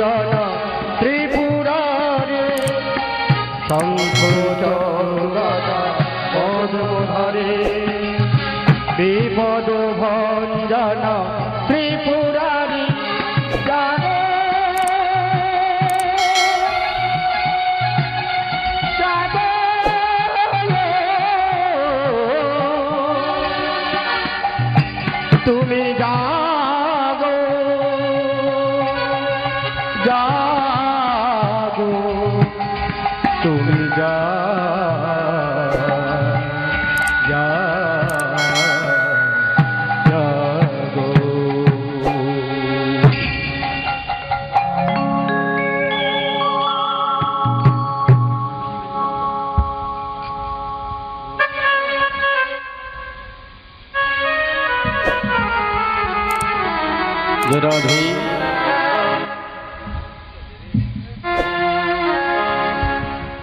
জন ত্রিপুরারে সংকোচন রাধে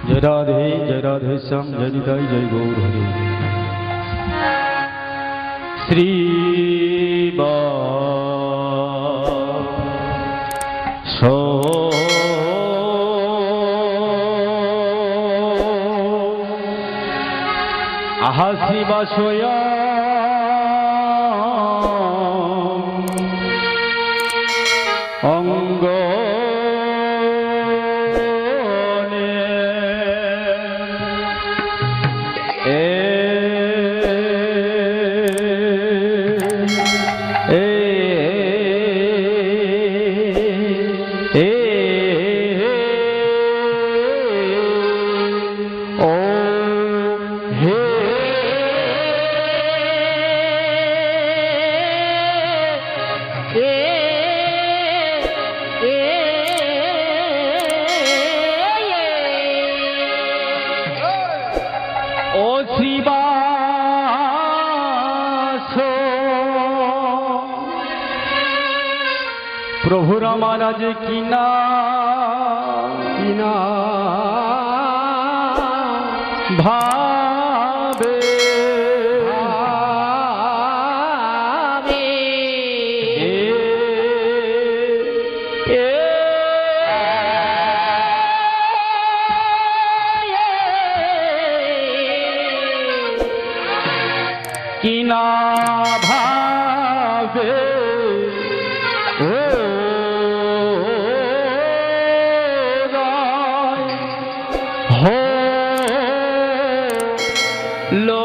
জয় রাধে জয় রাধে শ্যাম জয় নিতাই জয় গৌর হরে শ্রী আহা শ্রী বাসয়া কিনা Lo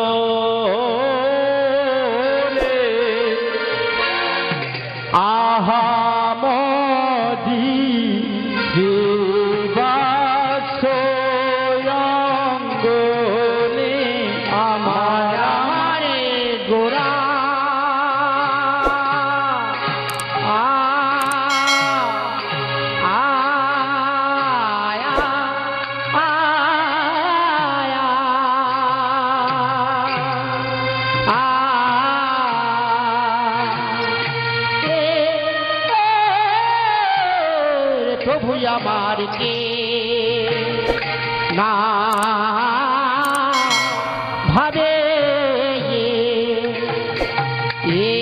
Yeah.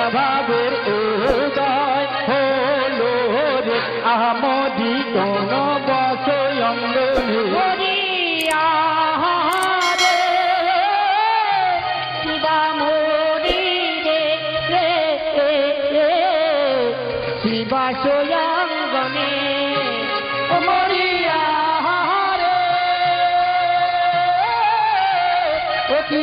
এর কি না ভাবে ও গায় হলো রে আমদি কোন বসয় অঙ্গনে মরিয়া রে অতি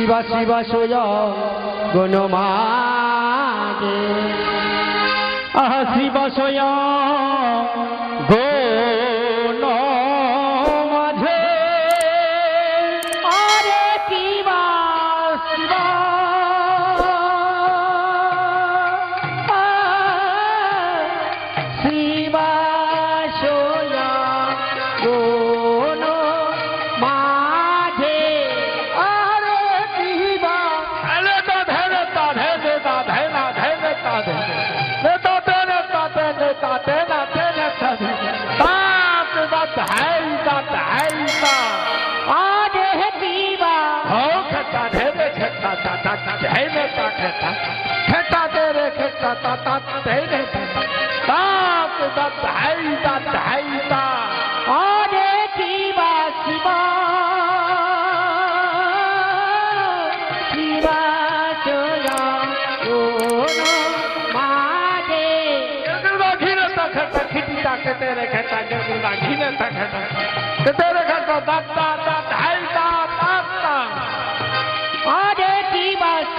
শিবা শিবা সোজা গণমাগে আহা শিবা সোয়া গণ মাঝে ঝেলে খেতা খেতা তেরে খেতা তাতা তেরে খেতা দাঁত দাঁত হাই দাঁত হাই দা অরে জীবা শিবা শিবা চলা রোনা মাদে জগুদা ঘিরে খেতা খিটি তাকে তেরে খেতা জগুদা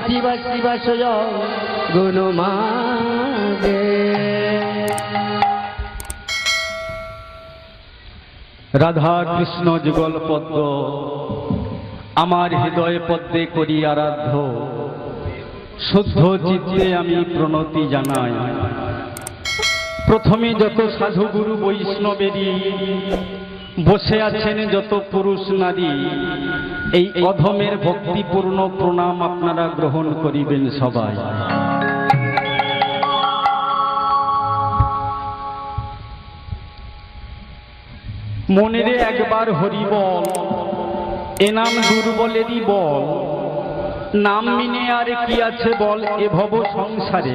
শিবা সোজা রাধা কৃষ্ণ যুগল পদ্ম, আমার হৃদয় পদ্মে করি আরাধ্য। শুদ্ধ চিত্তে আমি প্রণতি জানাই। প্রথমে যত সাধু গুরু বৈষ্ণবেরই বসে আছেন যত পুরুষ নারী, এই অধমের ভক্তিপূর্ণ প্রণাম আপনারা গ্রহণ করিবেন সবাই। মনেরে একবার হরি বল এ নাম দুর্বলেরই বল, নাম মিনে আর কি আছে বল এ ভব সংসারে।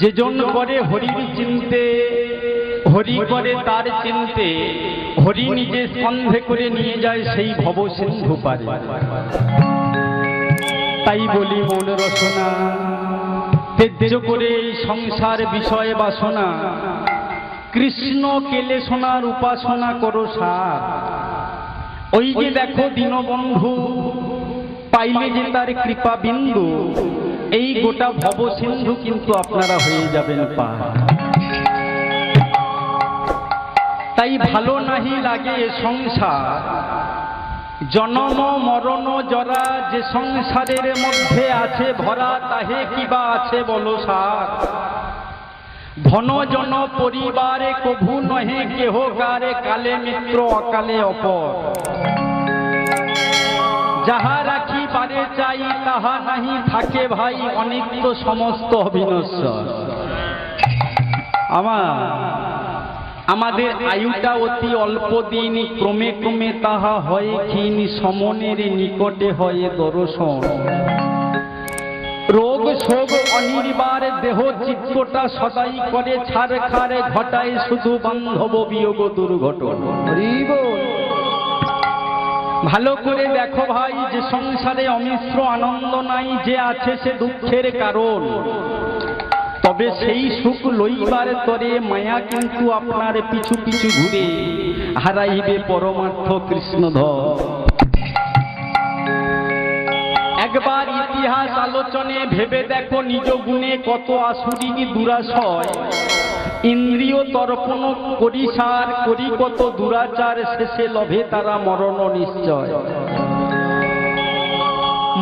যে জন করে হরির চিনতে হরি করে তার চিনতে, হরি নিজে সন্ধে করে নিয়ে যায় সেই ভব সিন্ধু পারে। তাই বলি মন রসনা তেজ্য করে এই সংসার বিষয় বাসনা। কৃষ্ণ কেলে সোনার উপাসনা করো সার। ওই যে দেখো দীনবন্ধু, পাইলে যে তার কৃপা বিন্দু এই গোটা ভব সিন্ধু কিন্তু আপনারা হয়ে যাবেন পা তাই ভালো নাহি লাগে এ সংসার। জনম মরণ জরা যে সংসারের মধ্যে আছে, ভরা তাহে কিবা আছে বলো সার। ঘন জন পরিবারে কভু নহে, কেহ কেহকারে কালে মিত্র, অকালে অপর। যাহা রাখি পারে চাই, তাহা নাহি থাকে ভাই, অনিত্য সমস্ত অবিনশ্বর। আমার আমাদের আয়ুটা অতি অল্প দিন, ক্রমে ক্রমে তাহা হয় ক্ষীণ সমনের নিকটে হয়ে দর্শন। রোগ শোক অনির্বার দেহ চিত্রটা সদাই করে ছাড় খাড়ে ঘটায় শুধু বান্ধব বিয়োগ দুর্ঘটন। ভালো করে দেখো ভাই, যে সংসারে অমিশ্র আনন্দ নাই, যে আছে সে দুঃখের কারণ। তবে সেই সুখ লইবার তরে মায়া কিন্তু আপনার পিছু পিছু ঘুরে। হারাইবে পরমার্থ কৃষ্ণধর। একবার ইতিহাস আলোচনে ভেবে দেখো নিজ গুণে কত আসুরিকি দুরাশয়। ইন্দ্রিয় তর্পণ করিসার করি কত দুরাচার, শেষে লভে তারা মরণ নিশ্চয়।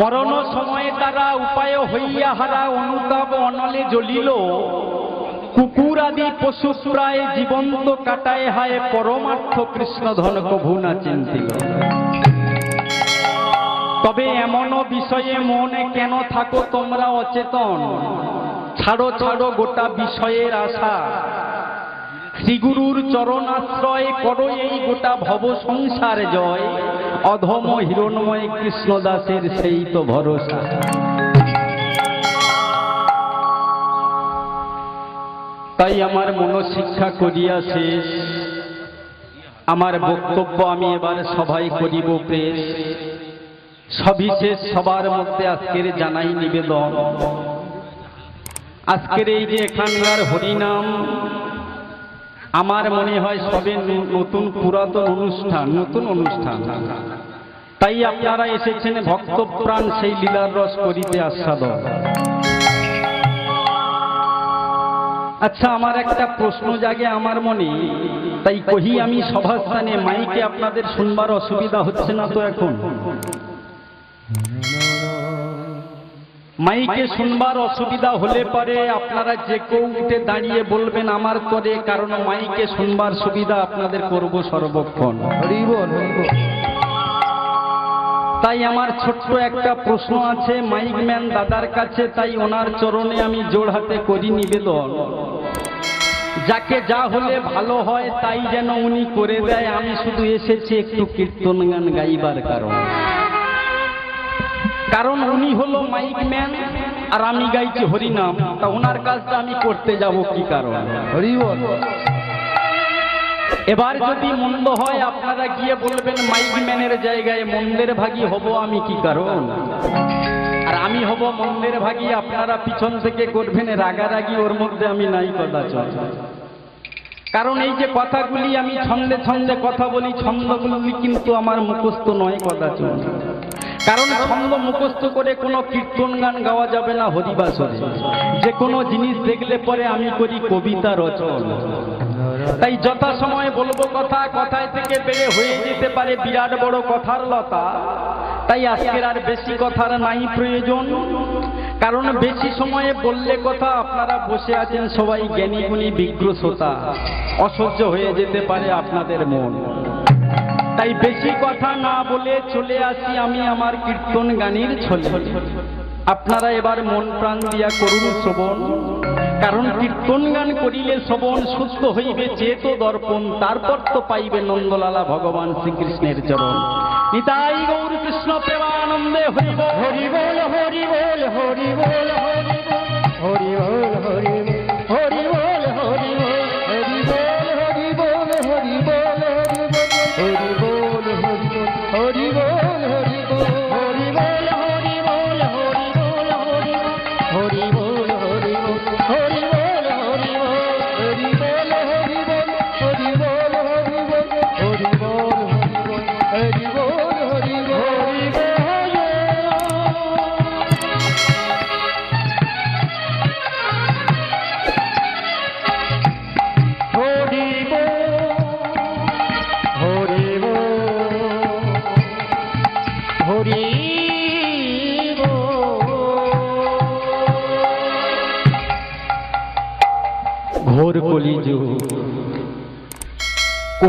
মরণ সময়ে তারা উপায় হইয়া হারা অনুতাপ অনলে জ্বলিল। কুকুর আদি পশু প্রায় জীবন্ত কাটায় হায় পরমার্থ কৃষ্ণধন কভু না চিন্তিল। তবে এমন বিষয়ে মনে কেন থাকো তোমরা অচেতন? ছাড়ো ছাড়ো গোটা বিষয়ের আশা। শ্রীগুরুর চরণাশ্রয় করো এই গোটা ভব সংসার জয়। অধম হিরণময় কৃষ্ণদাসের সেই তো ভরসা। তাই আমার মনশিক্ষা শিক্ষা করিয়াছে আমার বক্তব্য আমি এবার সবাই করিব প্রেস সবিশেষ সবার মধ্যে আজকের জানাই নিবেদন। আজকের এই যে এখানকার হরিনাম আমার মনে হয় সবে নতুন পুরাতন অনুষ্ঠান, নতুন অনুষ্ঠান। তাই আপনারা এসেছেন ভক্তপ্রাণ সেই লীলার রস করিতে আস্বাদ আচ্ছা আমার একটা প্রশ্ন জাগে আমার মনে। তাই কহি আমি সভাস্থানে মাইকে আপনাদের শুনবার অসুবিধা হচ্ছে না তো এখন? মাইকে শুনবার অসুবিধা হলে পরে আপনারা যে কেউ উঠে দাঁড়িয়ে বলবেন আমার করে কারণ মাইকে শুনবার সুবিধা আপনাদের করব সর্বক্ষণ। তাই আমার ছোট্ট একটা প্রশ্ন আছে মাইক ম্যান দাদার কাছে তাই ওনার চরণে আমি জোর হাতে করি নিবেদন। যাকে যা হলে ভালো হয় তাই যেন উনি করে দেয়। আমি শুধু এসেছি একটু কীর্তন গান গাইবার কারণ। কারণ উনি হলো মাইক ম্যান আর আমি গাইছি হরিনাম। তা ওনার কাজটা আমি করতে যাব কি কারণ? হরি বল এবার যদি মন্দ হয় আপনারা গিয়ে বলবেন মাইক ম্যানের জায়গায় মন্দের ভাগি হব আমি কি কারণ? আর আমি হব মন্দের ভাগি আপনারা পিছন থেকে করবেন রাগারাগি ওর মধ্যে আমি নাই কথা চল কারণ এই যে কথাগুলি আমি ছন্দে ছন্দে কথা বলি ছন্দগুলি কিন্তু আমার মুখস্থ নয় কথা চল কারণ ছন্দ মুখস্থ করে কোনো কীর্তন গান গাওয়া যাবে না হরিবাসরে। যে কোনো জিনিস দেখলে পরে আমি করি কবিতা রচন। তাই যথা সময় বলব কথা, কথায় থেকে বেড়ে হয়ে যেতে পারে বিরাট বড় কথার লতা। তাই আজকের আর বেশি কথার নাই প্রয়োজন। কারণ বেশি সময়ে বললে কথা আপনারা বসে আছেন সবাই জ্ঞানী গুণী বিগ্রসতা অসহ্য হয়ে যেতে পারে আপনাদের মন। তাই বেশি কথা না বলে চলে আসি আমি আমার কীর্তন গানের আপনারা এবার মন প্রাণ দিয়া করুন শ্রবণ। কারণ কীর্তন গান করিলে শ্রবণ সুস্থ হইবে, চেত দর্পণ, তারপর তো পাইবে নন্দলালা ভগবান শ্রীকৃষ্ণের চরণ। নিতাই গৌর কৃষ্ণ প্রেমানন্দে হরি হরি বল হরি বল হরি বল হরি বল হরি বল হরি বল।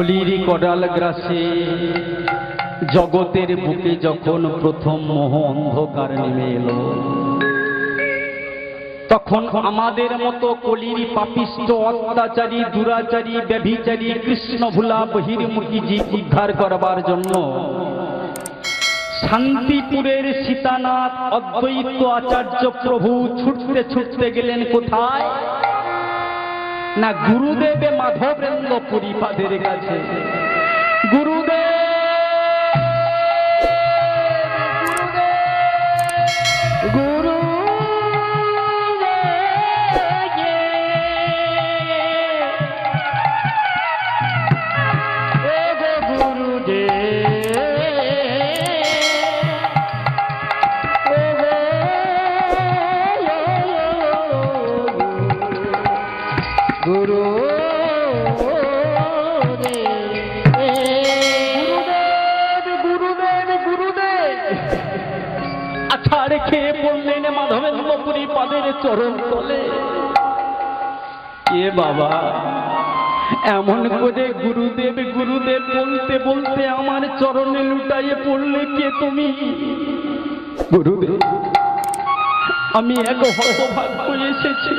কলির কডাল গ্রাসে। জগতের বুকে যখন প্রথম মোহ অন্ধকার নেমে এলো, তখন আমাদের মতো কলির পাপিষ্ট অত্যাচারী, দুরাচারী, ব্যভিচারী কৃষ্ণ ভুলা বহির্মুখী উদ্ধার করবার জন্য শান্তিপুরের সীতানাথ অদ্বৈত আচার্য প্রভু ছুটতে ছুটতে গেলেন কোথায়? না গুরুদেবে মাধবেন্দ্র পরিপাদের কাছে। খেয়ে পড়লেন মাধবেন্দ্রপুরী পাদের চরণ তলে। এ বাবা, এমন করে গুরুদেব গুরুদেব বলতে বলতে আমার চরণে লুটাইয়ে পড়লে কে তুমি? গুরুদেব, আমি এক হতভাগ্য এসেছি।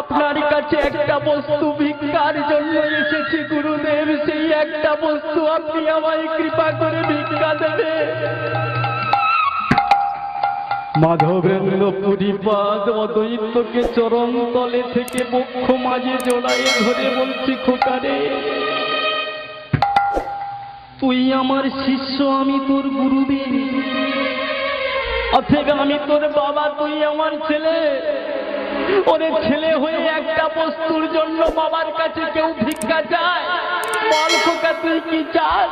আপনার কাছে একটা বস্তু ভিক্ষার জন্য এসেছি, গুরুদেব। সেই একটা বস্তু আপনি আমায় কৃপা করে ভিক্ষা দেবে মাধবেন্দ্র পুরীপাদ অদ্বৈতকে চরণ তলে থেকে বক্ষ মাঝে জড়াইয়ে ধরে বলছি খোকারে তুই আমার শিষ্য, আমি তোর গুরুদেব অথেক আমি তোর বাবা, তুই আমার ছেলে। ওরে ছেলে হয়ে একটা বস্তুর জন্য বাবার কাছে কেউ ভিক্ষা চায়। বল খোকা তুই কি চাস?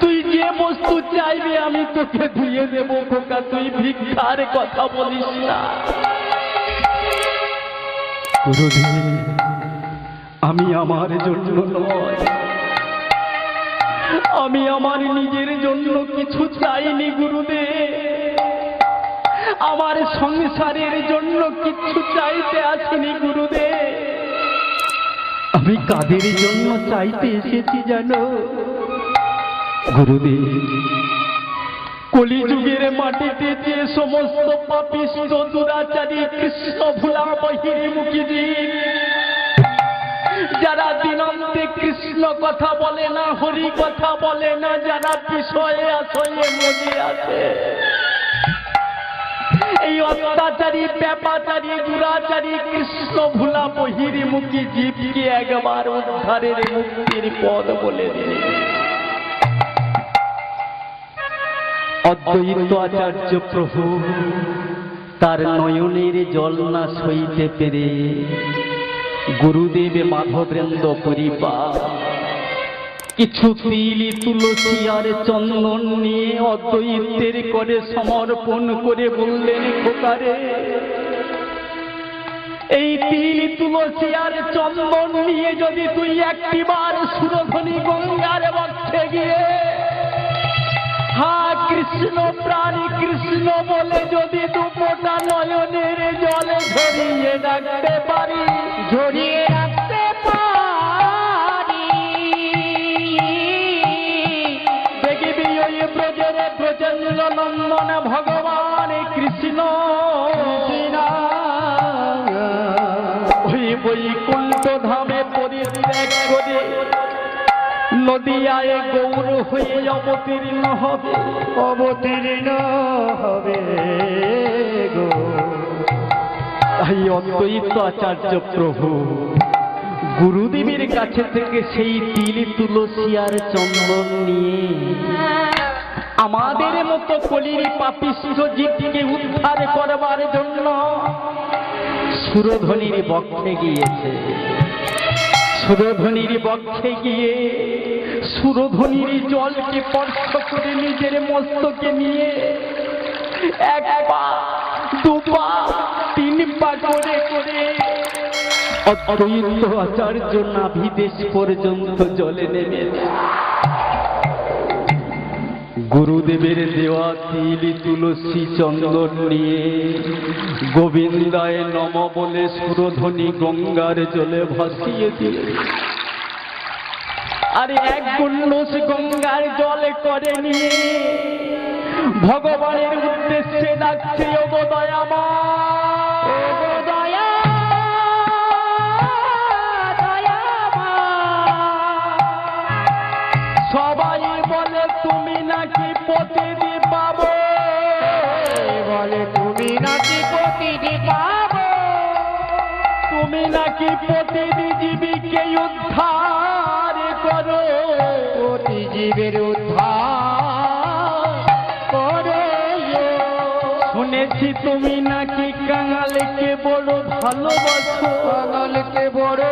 তুই যে বস্তু চাইবি আমি তোকে দিয়ে দেব খোকা, তুই ভিক্ষার কথা বলিস না। আমি আমার জন্য নয়। আমি আমার নিজের জন্য কিছু চাইনি গুরুদেব। আমার সংসারের জন্য কিছু চাইতে আসিনি গুরুদেব। আমি কাদের জন্য চাইতে এসেছি জানো? গুরুদেব, কলিযুগের মাটিতে যে সমস্ত পাপিষ্ট দুরাচারী কৃষ্ণ ভুলা বহির্মুখী জীব, যারা দিনন্তে কৃষ্ণ কথা বলে না, হরি কথা বলে না, যারা বিষয়ে আসয়ে মজে আছে এই অত্যাচারী, ব্যাপাচারী, দুরাচারী কৃষ্ণ ভুলা বহির্মুখী জীবকে একবার উদ্ধারের মুক্তির পদ বলে দিলে অদ্বৈত আচার্য প্রভু, তার নয়নের জল না সইতে পেরে গুরুদেব মাধবেন্দ্র পরিবার কিছু তিলি, তুলসী আর চন্দন নিয়ে অদ্বৈতের করে সমর্পণ করে বললেন, খোকারে, এই তিল, তুলসী আর চন্দন নিয়ে যদি তুই একটিবার সুরধ্বনি গঙ্গার বক্ষে গিয়ে হা কৃষ্ণ প্রাণী কৃষ্ণ বলে যদি দুপোটা নয়নের জলে ঝরিয়ে রাখতে পারি? ঝরিয়ে রাখতে পারি। দেখবি ওই ব্রজের ব্রজেন্দ্র নন্দন ভগবান কৃষ্ণ। ওই বৈকুণ্ঠ ধামে পরিত্যাগ করে নদিয়ায় গৌর হয়ে অবতীর্ণ হবে। অবতীর্ণ হবে গো। তাই অদ্বৈত আচার্য প্রভু গুরুদেবের কাছে থেকে সেই তিল তুলসী আর চন্দন নিয়ে আমাদের মতো কলির পাপিষ্ঠ জীবকে উদ্ধার করবার জন্য সুরধ্বনির বক্ষে গিয়েছে। সুরধ্বনির বক্ষে গিয়ে সুরধ্বনির জলকে স্পর্শ করে নিজের মস্তকে নিয়ে এক পা, দু পা, তিন পা করে করে অদ্বৈত আচার্য নাভিদেশ পর্যন্ত জলে নেমে গুরুদেবের দেওয়া তিল, তুলসী চন্দন নিয়ে গোবিন্দায় নম বলে সুরধ্বনি গঙ্গার জলে ভাসিয়ে দিয়ে আরে এক গুন্ডস গঙ্গার জলে করে নিয়ে ভগবানের উদ্দেশ্যে ডাকছে ওগো প্রতিদিন পাবো। বলে তুমি নাকি প্রতিটি পাবো? তুমি নাকি প্রতিদিন জীবীকে উদ্ধার করো? প্রতি জীবের উদ্ধার করে শুনেছি তুমি নাকি কাঙালকে বড় ভালোবাসো। বাঙালকে বড়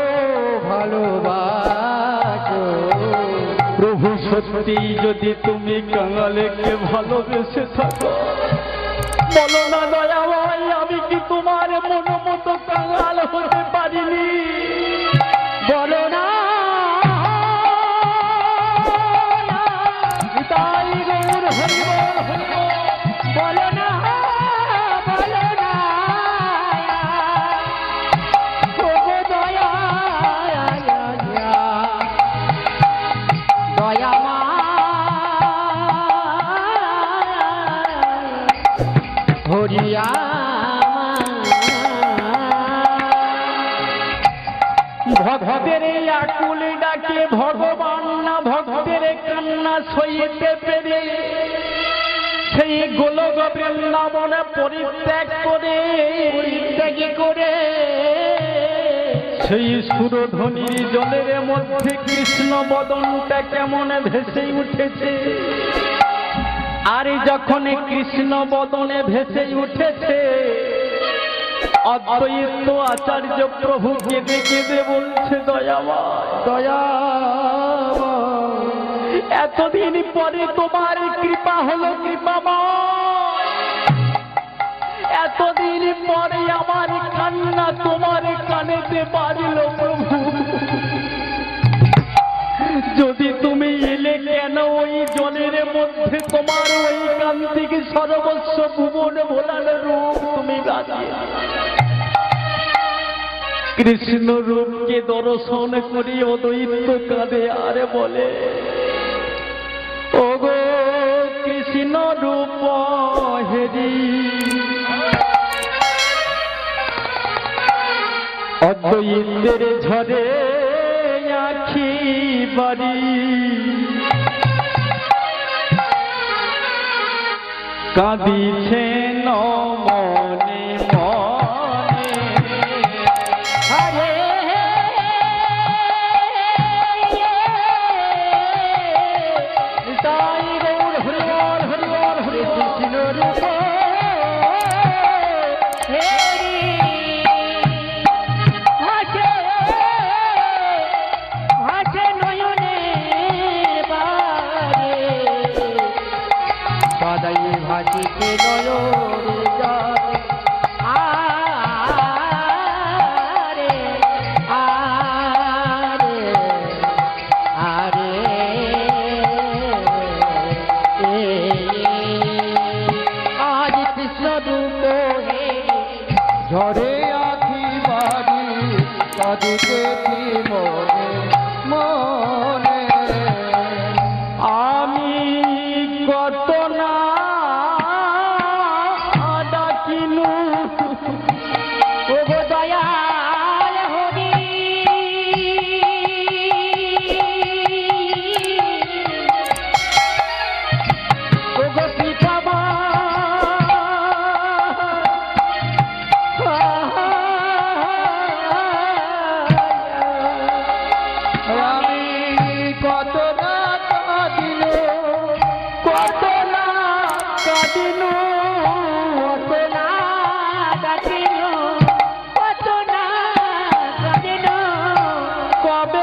সত্যি যদি তুমি কাঙালেকে ভালোবেসে থাকো। বলো না দয়া ভাই, আমি কি তোমার মন মতো কাঙাল হতে পারিনি? বলো না। তাই গৌর হরিবল হরিবল। ভগবান না ভক্তের কান্না সইতে পেরে সেই গোলক বৃন্দাবনে পরিত্যাগ করে, পরিত্যাগী করে সেই সুরধ্বনির জলের মধ্যে কৃষ্ণ বদনটা কেমন ভেসে উঠেছে। আর যখন কৃষ্ণ বদনে ভেসে উঠেছে অদ্বৈত আচার্য প্রভু কেঁদে কেঁদে বলছে দয়া এতদিন পরে তোমার কৃপা হলো কৃপা এতদিন পরে আমার কান্না তোমার কানেতে পারিল প্রভু। যদি তুমি এলে কেন ওই জলের মধ্যে তোমার ওই কান্তিকে সর্বস্ব ভুবন ভোলানো রূপ তুমি বাঁচিয়ে কৃষ্ণ রূপকে দর্শন করি, অদ্বৈত কাঁদে আর বলে, ওগো কৃষ্ণ রূপ হেরি। অদ্বৈতের ঝরে আখি বাড়ি। কাঁদিছেন মনে ঝরে আখি বাড়ি কাঁদিতেছি কাঁদিনু কত না কাটিনো কত না কাটিনো কবে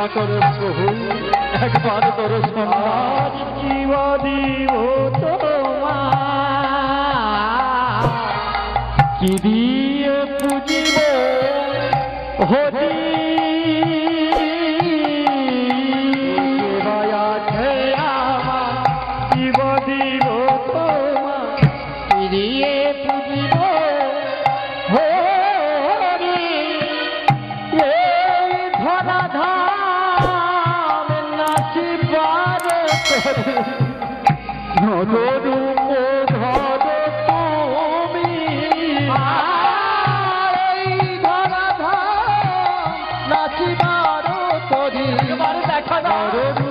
কৃপা করো প্রভু। একবার করো সম্মান জীব দিব তোমার। কি দিয়ে পুজিব হরি একবার দেখা দাও